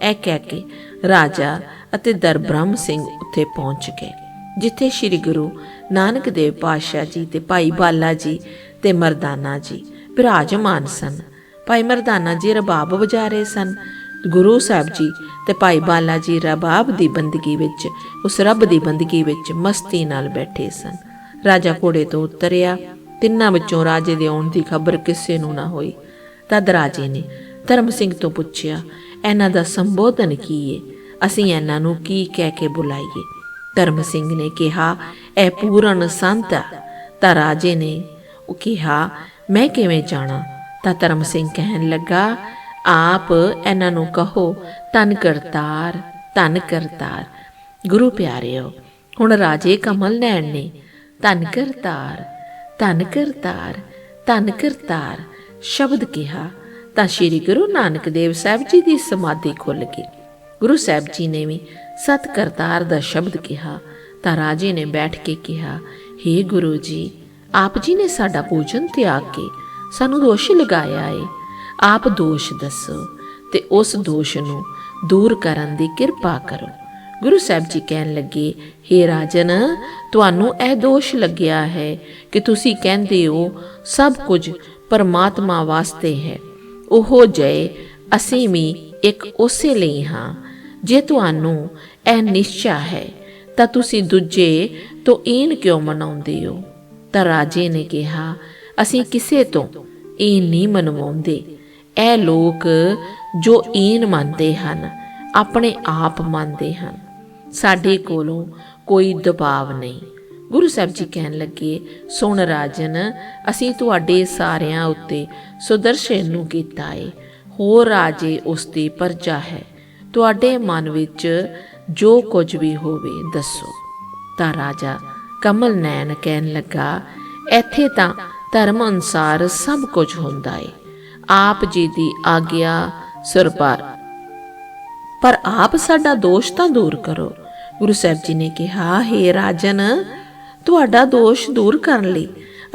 ਇਹ ਕਹਿ ਕੇ ਰਾਜਾ ਅਤੇ ਦਰਬ੍ਰਹਮ ਸਿੰਘ ਉੱਥੇ ਪਹੁੰਚ ਗਏ, ਜਿੱਥੇ ਸ੍ਰੀ ਗੁਰੂ ਨਾਨਕ ਦੇਵ ਪਾਤਸ਼ਾਹ ਜੀ ਤੇ ਭਾਈ ਬਾਲਾ ਜੀ ਤੇ ਮਰਦਾਨਾ ਜੀ ਬਿਰਾਜਮਾਨ ਸਨ। ਭਾਈ ਮਰਦਾਨਾ ਜੀ ਰਬਾਬ ਵਜਾ ਰਹੇ ਸਨ। ਗੁਰੂ ਸਾਹਿਬ ਜੀ ਤੇ ਭਾਈ ਬਾਲਾ ਜੀ ਰਬਾਬ ਦੀ ਬੰਦਗੀ ਵਿੱਚ, ਉਸ ਰੱਬ ਦੀ ਬੰਦਗੀ ਵਿੱਚ ਮਸਤੀ ਨਾਲ ਬੈਠੇ ਸਨ। ਰਾਜਾ ਘੋੜੇ ਤੋਂ ਉਤਰਿਆ। ਤਿੰਨਾਂ ਵਿੱਚੋਂ ਰਾਜੇ ਦੇ ਆਉਣ ਦੀ ਖਬਰ ਕਿਸੇ ਨੂੰ ਨਾ ਹੋਈ। ਤਦ ਰਾਜੇ ਨੇ ਧਰਮ ਸਿੰਘ ਤੋਂ ਪੁੱਛਿਆ ਇਹਨਾਂ ਦਾ ਸੰਬੋਧਨ ਕੀ ਏ ਅਸੀਂ ਇਹਨਾਂ ਨੂੰ ਕੀ ਕਹਿ ਕੇ ਬੁਲਾਈਏ? ਧਰਮ ਸਿੰਘ ਨੇ ਕਿਹਾ, ਇਹ ਪੂਰਨ ਸੰਤ ਆ। ਤਾਂ ਰਾਜੇ ਨੇ ਉਹ ਕਿਹਾ, ਮੈਂ ਕਿਵੇਂ ਜਾਣਾ? ਤਾਂ ਧਰਮ ਸਿੰਘ ਕਹਿਣ ਲੱਗਾ, ਆਪ ਇਹਨਾਂ ਨੂੰ ਕਹੋ ਤਨ ਕਰਤਾਰ ਤਨ ਕਰਤਾਰ। ਗੁਰੂ ਪਿਆਰਿਓ, ਹੁਣ ਰਾਜੇ ਕਮਲ ਨੈਣ ਨੇ ਤਨ ਕਰਤਾਰ ਤਨ ਕਰਤਾਰ ਤਨ ਕਰਤਾਰ ਸ਼ਬਦ ਕਿਹਾ ਤਾਂ ਸ੍ਰੀ ਗੁਰੂ ਨਾਨਕ ਦੇਵ ਸਾਹਿਬ ਜੀ ਦੀ ਸਮਾਧੀ ਖੁੱਲ ਗਈ। ਗੁਰੂ ਸਾਹਿਬ ਜੀ ਨੇ ਵੀ ਸਤ ਕਰਤਾਰ ਦਾ ਸ਼ਬਦ ਕਿਹਾ, ਤਾਂ ਰਾਜੇ ਨੇ ਬੈਠ ਕੇ ਕਿਹਾ हे ਗੁਰੂ ਜੀ, ਆਪ ਜੀ ਨੇ ਸਾਡਾ ਭੋਜਨ ਤਿਆਗ ਕੇ ਸਾਨੂੰ ਦੋਸ਼ ਲਗਾਇਆ ਏ। ਆਪ ਦੋਸ਼ ਦੱਸੋ ਤੇ ਉਸ ਦੋਸ਼ ਨੂੰ ਦੂਰ ਕਰਨ ਦੀ ਕਿਰਪਾ ਕਰੋ। ਗੁਰੂ ਸਾਹਿਬ ਜੀ ਕਹਿਣ ਲੱਗੇ हे ਰਾਜਨ, ਤੁਹਾਨੂੰ ਇਹ ਦੋਸ਼ ਲੱਗਿਆ ਹੈ ਕਿ ਤੁਸੀਂ ਕਹਿੰਦੇ ਹੋ, ਸਭ ਕੁਝ ਪਰਮਾਤਮਾ ਵਾਸਤੇ ਹੈ। ਉਹ ਜੈ ਅਸੀਂ ਵੀ ਇੱਕ ਉਸੇ ਲਈ ਹਾਂ। ਜੇ ਤੁਹਾਨੂੰ ਇਹ ਨਿਸ਼ਚਾ ਹੈ, ਤਾਂ ਤੁਸੀਂ ਦੂਜੇ ਤੋਂ ਈਨ ਕਿਉਂ ਮਨਾਉਂਦੇ ਹੋ? ਤਾਂ ਰਾਜੇ ਨੇ ਕਿਹਾ, ਅਸੀਂ ਕਿਸੇ ਤੋਂ ਈਨ ਨਹੀਂ ਮਨਵਾਉਂਦੇ। ਇਹ ਲੋਕ ਜੋ ਈਨ ਮੰਨਦੇ ਹਨ, ਆਪਣੇ ਆਪ ਮੰਨਦੇ ਹਨ। ਸਾਡੇ ਕੋਲੋਂ ਕੋਈ ਦਬਾਅ ਨਹੀਂ। ਗੁਰੂ ਸਾਹਿਬ ਜੀ ਕਹਿਣ ਲੱਗੇ, ਸੁਣ ਰਾਜਨ, ਅਸੀਂ ਤੁਹਾਡੇ ਸਾਰਿਆਂ ਉੱਤੇ ਸੁਦਰਸ਼ਨ ਨੂੰ ਕੀਤਾ ਏ। ਹੋਰ ਰਾਜੇ ਉਸ ਦੀ ਪਰਜਾ ਹੈ। ਤੁਹਾਡੇ ਮਨ ਵਿੱਚ ਜੋ ਕੁਝ ਵੀ ਹੋਵੇ, ਦੱਸੋ। ਤਾਂ ਰਾਜਾ ਕਮਲ ਨੈਣ ਕਹਿਣ ਲੱਗਾ, ਇੱਥੇ ਤਾਂ ਧਰਮ ਅਨਸਾਰ ਸਭ ਕੁਝ ਹੁੰਦਾ ਏ। ਆਪ ਜੀ ਦੀ ਆਗਿਆ ਸਰਪਾਰ ਪਰ ਆਪ ਸਾਡਾ ਦੋਸ਼ ਤਾਂ ਦੂਰ ਕਰੋ। ਗੁਰੂ ਸਾਹਿਬ ਜੀ ਨੇ ਕਿਹਾ हे ਰਾਜਨ ਤੁਹਾਡਾ ਦੋਸ਼ ਦੂਰ ਕਰਨ ਲਈ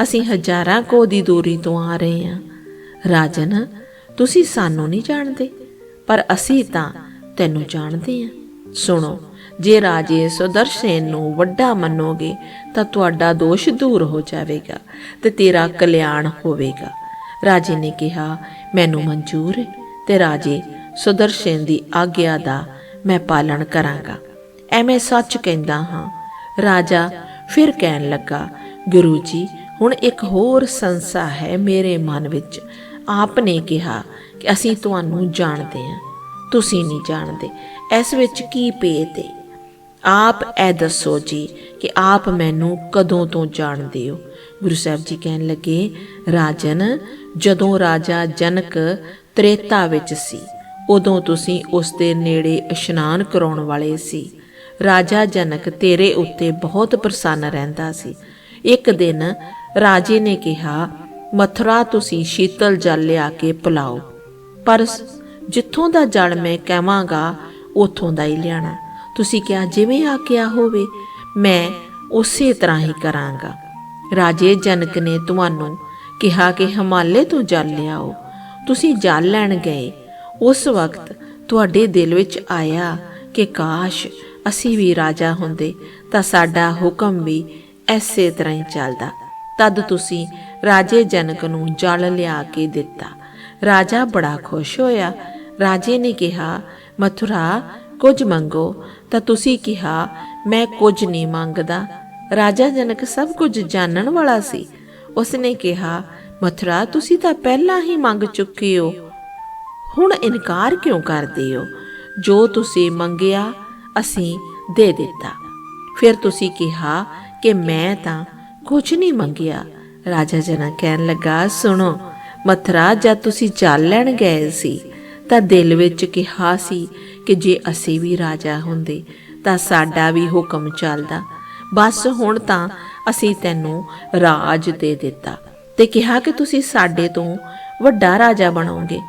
ਅਸੀਂ ਹਜ਼ਾਰਾਂ ਕੋ ਦੀ ਦੂਰੀ ਤੋਂ ਆ ਰਹੇ ਹਾਂ। ਰਾਜਨ, ਤੁਸੀਂ ਸਾਨੂੰ ਨਹੀਂ ਜਾਣਦੇ, ਪਰ ਅਸੀਂ ਤਾਂ ਤੈਨੂੰ ਜਾਣਦੇ ਹਾਂ। ਸੁਣੋ, ਜੇ ਰਾਜੇ ਸੁਦਰਸ਼ਨ ਨੂੰ ਵੱਡਾ ਮੰਨੋਗੇ, ਤਾਂ ਤੁਹਾਡਾ ਦੋਸ਼ ਦੂਰ ਹੋ ਜਾਵੇਗਾ ਤੇ ਤੇਰਾ ਕਲਿਆਣ ਹੋਵੇਗਾ। ਰਾਜੇ ਨੇ ਕਿਹਾ, ਮੈਨੂੰ ਮਨਜ਼ੂਰ ਹੈ ਤੇ ਰਾਜੇ, ਸੁਦਰਸ਼ਨ ਦੀ ਆਗਿਆ ਦਾ ਮੈਂ ਪਾਲਣ ਕਰਾਂਗਾ। ਐਵੇਂ ਸੱਚ ਕਹਿੰਦਾ ਹਾਂ, ਰਾਜਾ ਫਿਰ ਕਹਿਣ ਲੱਗਾ, ਗੁਰੂ ਜੀ, ਹੁਣ ਇੱਕ ਹੋਰ ਸੰਸਾ ਹੈ ਮੇਰੇ ਮਨ ਵਿੱਚ। ਆਪ ਨੇ ਕਿਹਾ ਕਿ ਅਸੀਂ ਤੁਹਾਨੂੰ ਜਾਣਦੇ ਹਾਂ। ਤੁਸੀਂ ਨਹੀਂ ਜਾਣਦੇ। ਇਸ ਵਿੱਚ ਕੀ ਭੇਦ ਹੈ ਆਪ ਇਹ ਦੱਸੋ ਜੀ ਕਿ ਆਪ ਮੈਨੂੰ ਕਦੋਂ ਤੋਂ ਜਾਣਦੇ ਹੋ? ਗੁਰੂ ਸਾਹਿਬ ਜੀ ਕਹਿਣ ਲੱਗੇ, ਰਾਜਨ, ਜਦੋਂ ਰਾਜਾ ਜਨਕ ਤ੍ਰੇਤਾ ਵਿੱਚ ਸੀ, ਉਦੋਂ ਤੁਸੀਂ ਉਸ ਦੇ ਨੇੜੇ ਇਸ਼ਨਾਨ ਕਰਾਉਣ ਵਾਲੇ ਸੀ। ਰਾਜਾ ਜਨਕ ਤੇਰੇ ਉੱਤੇ ਬਹੁਤ ਪ੍ਰਸੰਨ ਰਹਿੰਦਾ ਸੀ। ਇੱਕ ਦਿਨ ਰਾਜੇ ਨੇ ਕਿਹਾ, ਮਥੁਰਾ ਤੁਸੀਂ ਸ਼ੀਤਲ ਜਲ ਲਿਆ ਕੇ ਪਿਲਾਓ। ਪਰ ਜਿੱਥੋਂ ਦਾ ਜਲ ਮੈਂ ਕਹਾਂਗਾ, ਉਥੋਂ ਦਾ ਹੀ ਲਿਆਣਾ। ਤੁਸੀਂ ਕਿਹਾ ਜਿਵੇਂ ਆਖਿਆ ਹੋਵੇ ਮੈਂ ਉਸੇ ਤਰ੍ਹਾਂ ਹੀ ਕਰਾਂਗਾ ਰਾਜੇ ਜਨਕ ਨੇ ਤੁਹਾਨੂੰ ਕਿਹਾ ਕਿ ਹਿਮਾਲੇ ਤੋਂ ਜਲ ਲਿਆਓ। ਤੁਸੀਂ ਜਲ ਲੈਣ ਗਏ। ਉਸ ਵਕਤ ਤੁਹਾਡੇ ਦਿਲ ਵਿੱਚ ਆਇਆ ਕਿ ਕਾਸ਼ ਅਸੀਂ ਵੀ ਰਾਜਾ ਹੁੰਦੇ, ਤਾਂ ਸਾਡਾ ਹੁਕਮ ਵੀ ਐਸੇ ਤਰ੍ਹਾਂ ਹੀ ਚੱਲਦਾ। ਤਦ ਤੁਸੀਂ ਰਾਜੇ ਜਨਕ ਨੂੰ ਜਲ ਲਿਆ ਕੇ ਦਿੱਤਾ। ਰਾਜਾ ਬੜਾ ਖੁਸ਼ ਹੋਇਆ। ਰਾਜੇ ਨੇ ਕਿਹਾ, ਮਥੁਰਾ, ਕੁਝ ਮੰਗੋ? ਤਾਂ ਤੁਸੀਂ ਕਿਹਾ, ਮੈਂ ਕੁਝ ਨਹੀਂ ਮੰਗਦਾ। ਰਾਜਾ ਜਨਕ ਸਭ ਕੁਝ ਜਾਣਨ ਵਾਲਾ ਸੀ। ਉਸਨੇ ਕਿਹਾ, ਮਥੁਰਾ, ਤੁਸੀਂ ਤਾਂ ਪਹਿਲਾਂ ਹੀ ਮੰਗ ਚੁੱਕੇ ਹੋ। ਹੁਣ ਇਨਕਾਰ ਕਿਉਂ ਕਰਦੇ ਹੋ? ਜੋ ਤੁਸੀਂ ਮੰਗਿਆ ਅਸੀਂ ਦੇ ਦਿੱਤਾ। ਫਿਰ ਤੁਸੀਂ ਕਿਹਾ ਕਿ ਮੈਂ ਤਾਂ ਕੁਝ ਨਹੀਂ ਮੰਗਿਆ। ਰਾਜਾ ਜਨਾ ਕਹਿਣ ਲੱਗਾ, ਸੁਣੋ ਮਥੁਰਾ ਜਦ ਤੁਸੀਂ ਚੱਲ ਲੈਣ ਗਏ ਸੀ, ਤਾਂ ਦਿਲ ਵਿੱਚ ਕਿਹਾ ਸੀ ਕਿ ਜੇ ਅਸੀਂ ਵੀ ਰਾਜਾ ਹੁੰਦੇ, ਤਾਂ ਸਾਡਾ ਵੀ ਹੁਕਮ ਚੱਲਦਾ। ਬਸ ਹੁਣ ਤਾਂ ਅਸੀਂ ਤੈਨੂੰ ਰਾਜ ਦੇ ਦਿੱਤਾ ਤੇ ਕਿਹਾ ਕਿ ਤੁਸੀਂ ਸਾਡੇ ਤੋਂ ਵੱਡਾ ਰਾਜਾ ਬਣੋਗੇ।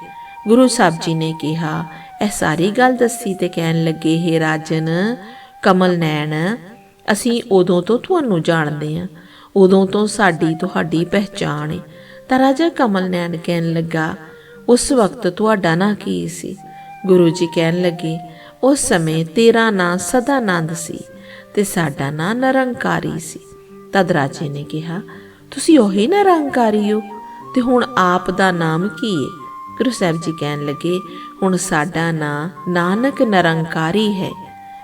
ਗੁਰੂ ਸਾਹਿਬ ਜੀ ਨੇ ਕਿਹਾ ਇਹ ਸਾਰੀ ਗੱਲ ਦੱਸੀ ਤੇ ਕਹਿਣ ਲੱਗੇ हे ਰਾਜਨ, ਕਮਲ ਨੈਣ, ਅਸੀਂ ਉਦੋਂ ਤੋਂ ਤੁਹਾਨੂੰ ਜਾਣਦੇ ਹਾਂ। ਉਦੋਂ ਤੋਂ ਸਾਡੀ ਤੁਹਾਡੀ ਪਹਿਚਾਣ ਹੈ ਤਾਂ ਰਾਜਾ ਕਮਲ ਨੈਣ ਕਹਿਣ ਲੱਗਾ, ਉਸ ਵਕਤ ਤੁਹਾਡਾ ਨਾਂ ਕੀ ਸੀ? ਗੁਰੂ ਜੀ ਕਹਿਣ ਲੱਗੇ, ਉਸ ਸਮੇਂ ਤੇਰਾ ਨਾਂ ਸਦਾ ਸਦਾਨੰਦ ਸੀ ਤੇ ਸਾਡਾ ਨਾਂ ਨਿਰੰਕਾਰੀ ਸੀ। ਤਦ ਰਾਜੇ ਨੇ ਕਿਹਾ, ਤੁਸੀਂ ਉਹੀ ਨਿਰੰਕਾਰੀ ਹੋ ਤੇ ਹੁਣ ਆਪ ਦਾ ਨਾਮ ਕੀ ਹੈ ਗੁਰੂ ਸਾਹਿਬ ਜੀ ਕਹਿਣ ਲੱਗੇ ਹੁਣ ਸਾਡਾ ਨਾਂ ਨਾਨਕ ਨਿਰੰਕਾਰੀ ਹੈ।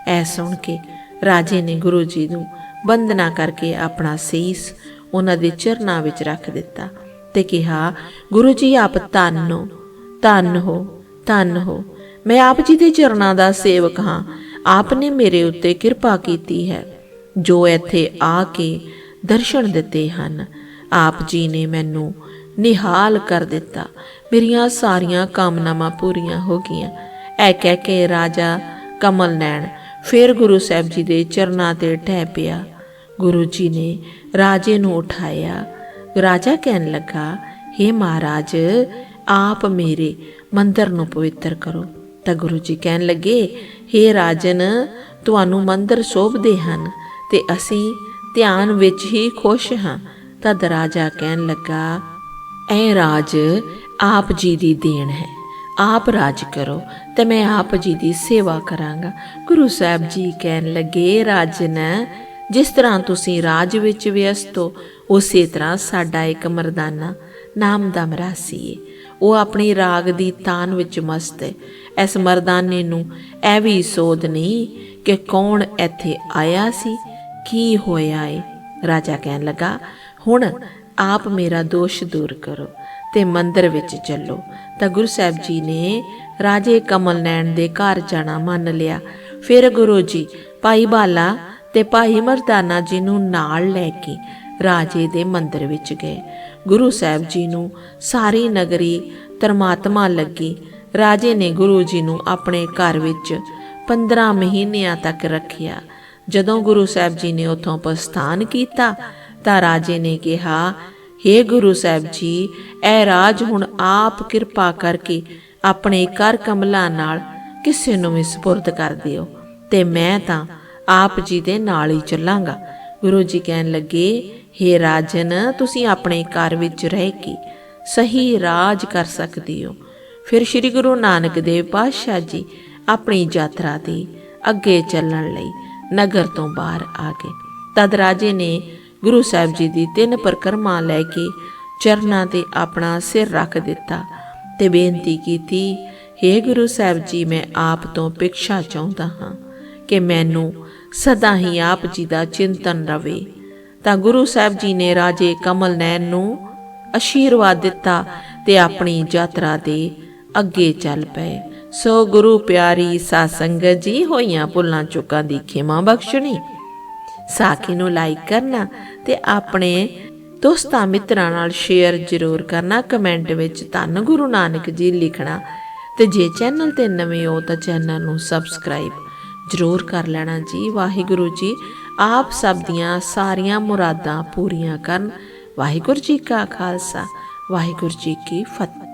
ਐ ਸੁਣ ਕੇ ਰਾਜੇ ਨੇ ਗੁਰੂ ਜੀ ਨੂੰ ਬੰਦਨਾ ਕਰਕੇ ਆਪਣਾ ਸੀਸ ਉਹਨਾਂ ਦੇ ਚਰਨਾਂ ਵਿੱਚ ਰੱਖ ਦਿੱਤਾ ਤੇ ਕਿਹਾ, ਗੁਰੂ ਜੀ, ਆਪ ਧੰਨ ਹੋ ਧੰਨ ਹੋ ਧੰਨ ਹੋ। ਮੈਂ ਆਪ ਜੀ ਦੇ ਚਰਨਾਂ ਦਾ ਸੇਵਕ ਹਾਂ। ਆਪ ਨੇ ਮੇਰੇ ਉੱਤੇ ਕਿਰਪਾ ਕੀਤੀ ਹੈ। ਜੋ ਇੱਥੇ ਆ ਕੇ ਦਰਸ਼ਨ ਦਿੱਤੇ ਹਨ, ਆਪ ਜੀ ਨੇ ਮੈਨੂੰ ਨਿਹਾਲ ਕਰ ਦਿੱਤਾ। ਮੇਰੀਆਂ ਸਾਰੀਆਂ ਕਾਮਨਾਵਾਂ ਪੂਰੀਆਂ ਹੋ ਗਈਆਂ। ਐ ਕਹਿ ਕੇ ਰਾਜਾ ਕਮਲ ਨੈਣ ਫਿਰ ਗੁਰੂ ਸਾਹਿਬ ਜੀ ਦੇ ਚਰਨਾਂ ਤੇ ਟਹਿ ਪਿਆ। ਗੁਰੂ ਜੀ ਨੇ ਰਾਜੇ ਨੂੰ ਉਠਾਇਆ। ਰਾਜਾ ਕਹਿਣ ਲੱਗਾ हे ਮਹਾਰਾਜ, ਆਪ ਮੇਰੇ ਮੰਦਰ ਨੂੰ ਪਵਿੱਤਰ ਕਰੋ। ਤਾਂ ਗੁਰੂ ਜੀ ਕਹਿਣ ਲੱਗੇ हे ਰਾਜਨ, ਤੁਹਾਨੂੰ ਮੰਦਰ ਸ਼ੋਭਦੇ ਹਨ ਤੇ ਅਸੀਂ ਧਿਆਨ ਵਿੱਚ ਹੀ ਖੁਸ਼ ਹਾਂ। ਤਦ ਰਾਜਾ ਕਹਿਣ ਲੱਗਾ ਐ ਰਾਜ ਆਪ ਜੀ ਦੀ ਦੇਣ ਹੈ। ਆਪ ਰਾਜ ਕਰੋ ਤੇ ਮੈਂ ਆਪ ਜੀ ਦੀ ਸੇਵਾ ਕਰਾਂਗਾ। ਗੁਰੂ ਸਾਹਿਬ ਜੀ ਕਹਿਣ ਲੱਗੇ, ਰਾਜਨ, ਜਿਸ ਤਰ੍ਹਾਂ ਤੁਸੀਂ ਰਾਜ ਵਿੱਚ ਵਿਅਸਤ ਹੋ, ਉਸੇ ਤਰ੍ਹਾਂ ਸਾਡਾ ਇੱਕ ਮਰਦਾਨਾ ਨਾਮ ਦਾ ਮਰਾਸੀ ਏ। ਉਹ ਆਪਣੀ ਰਾਗ ਦੀ ਤਾਨ ਵਿੱਚ ਮਸਤ ਹੈ ਇਸ ਮਰਦਾਨੇ ਨੂੰ ਇਹ ਵੀ ਸੋਧ ਨਹੀਂ ਕਿ ਕੌਣ ਇੱਥੇ ਆਇਆ ਸੀ, ਕੀ ਹੋਇਆ ਏ। ਰਾਜਾ ਕਹਿਣ ਲੱਗਾ, ਹੁਣ ਆਪ ਮੇਰਾ ਦੋਸ਼ ਦੂਰ ਕਰੋ ਤੇ ਮੰਦਰ ਵਿੱਚ ਚੱਲੋ। ਤਾਂ ਗੁਰੂ ਸਾਹਿਬ ਜੀ ਨੇ ਰਾਜੇ ਕਮਲ ਨੈਣ ਦੇ ਘਰ ਜਾਣਾ ਮੰਨ ਲਿਆ। ਫਿਰ ਗੁਰੂ ਜੀ, ਭਾਈ ਬਾਲਾ ਤੇ ਭਾਈ ਮਰਦਾਨਾ ਜੀ ਨੂੰ ਨਾਲ ਲੈ ਕੇ ਰਾਜੇ ਦੇ ਮੰਦਰ ਵਿੱਚ ਗਏ। ਗੁਰੂ ਸਾਹਿਬ ਜੀ ਨੂੰ ਸਾਰੀ ਨਗਰੀ ਧਰਮਾਤਮਾ ਲੱਗੀ। ਰਾਜੇ ਨੇ ਗੁਰੂ ਜੀ ਨੂੰ ਆਪਣੇ ਘਰ ਵਿੱਚ 15 ਮਹੀਨਿਆਂ ਤੱਕ ਰੱਖਿਆ। ਜਦੋਂ ਗੁਰੂ ਸਾਹਿਬ ਜੀ ਨੇ ਉਥੋਂ ਪ੍ਰਸਥਾਨ ਕੀਤਾ ਤਾਂ ਰਾਜੇ ਨੇ ਕਿਹਾ हे ਗੁਰੂ ਸਾਹਿਬ ਜੀ, ਇਹ ਰਾਜ ਹੁਣ ਆਪ ਕਿਰਪਾ ਕਰਕੇ ਆਪਣੇ ਕਰ ਕਮਲਾ ਨਾਲ ਕਿਸੇ ਨੂੰ ਵੀ ਸਪੁਰਦ ਕਰ ਦਿਓ ਤੇ ਮੈਂ ਤਾਂ ਆਪ ਜੀ ਦੇ ਨਾਲ ਹੀ ਚੱਲਾਂਗਾ। ਗੁਰੂ ਜੀ ਕਹਿਣ ਲੱਗੇ हे ਰਾਜਨ, ਤੁਸੀਂ ਆਪਣੇ ਘਰ ਵਿੱਚ ਰਹਿ ਕੇ ਸਹੀ ਰਾਜ ਕਰ ਸਕਦੇ ਹੋ। ਫਿਰ ਸ੍ਰੀ ਗੁਰੂ ਨਾਨਕ ਦੇਵ ਪਾਤਸ਼ਾਹ ਜੀ ਆਪਣੀ ਯਾਤਰਾ ਤੇ ਅੱਗੇ ਚੱਲਣ ਲਈ ਨਗਰ ਤੋਂ ਬਾਹਰ ਆ ਗਏ। ਤਦ ਰਾਜੇ ਨੇ ਗੁਰੂ ਸਾਹਿਬ ਜੀ ਦੀ ਤਿੰਨ ਪਰਕਰਮਾ ਲੈ ਕੇ ਚਰਨਾਂ ਤੇ ਆਪਣਾ ਸਿਰ ਰੱਖ ਦਿੱਤਾ ਤੇ ਬੇਨਤੀ ਕੀਤੀ हे ਗੁਰੂ ਸਾਹਿਬ ਜੀ, ਮੈਂ ਆਪ ਤੋਂ ਪਿਕਸ਼ਾ ਚਾਹੁੰਦਾ ਹਾਂ ਕਿ ਮੈਨੂੰ ਸਦਾ ਹੀ ਆਪ ਜੀ ਦਾ ਚਿੰਤਨ ਰਵੇ। ਤਾਂ ਗੁਰੂ ਸਾਹਿਬ ਜੀ ਨੇ ਰਾਜੇ ਕਮਲ ਨੈਣ ਨੂੰ ਅਸ਼ੀਰਵਾਦ ਦਿੱਤਾ ਤੇ ਆਪਣੀ ਯਾਤਰਾ ਦੇ ਅੱਗੇ ਚੱਲ ਪਏ। ਸੋ ਗੁਰੂ ਪਿਆਰੀ ਸਾ ਜੀ, ਹੋਈਆਂ ਭੁੱਲਾਂ ਚੁੱਕਾਂ ਦੀ ਖਿਮਾ ਬਖਸ਼ਣੀ। ਸਾਖੀ ਨੂੰ ਲਾਈਕ ਕਰਨਾ ਤੇ ਆਪਣੇ ਦੋਸਤਾਂ ਮਿੱਤਰਾਂ ਨਾਲ ਸ਼ੇਅਰ ਜ਼ਰੂਰ ਕਰਨਾ ਕਮੈਂਟ ਵਿੱਚ ਧੰਨ ਗੁਰੂ ਨਾਨਕ ਜੀ ਲਿਖਣਾ ਤੇ ਜੇ ਚੈਨਲ ਤੇ ਨਵੇਂ ਹੋ ਤਾਂ ਚੈਨਲ ਨੂੰ ਸਬਸਕ੍ਰਾਈਬ ਜ਼ਰੂਰ ਕਰ ਲੈਣਾ ਜੀ। ਵਾਹਿਗੁਰੂ ਜੀ ਆਪ ਸਭ ਦੀਆਂ ਸਾਰੀਆਂ ਮੁਰਾਦਾਂ ਪੂਰੀਆਂ ਕਰਨ। ਵਾਹਿਗੁਰੂ ਜੀ ਕਾ ਖਾਲਸਾ, ਵਾਹਿਗੁਰੂ ਜੀ ਕੀ ਫਤਿਹ।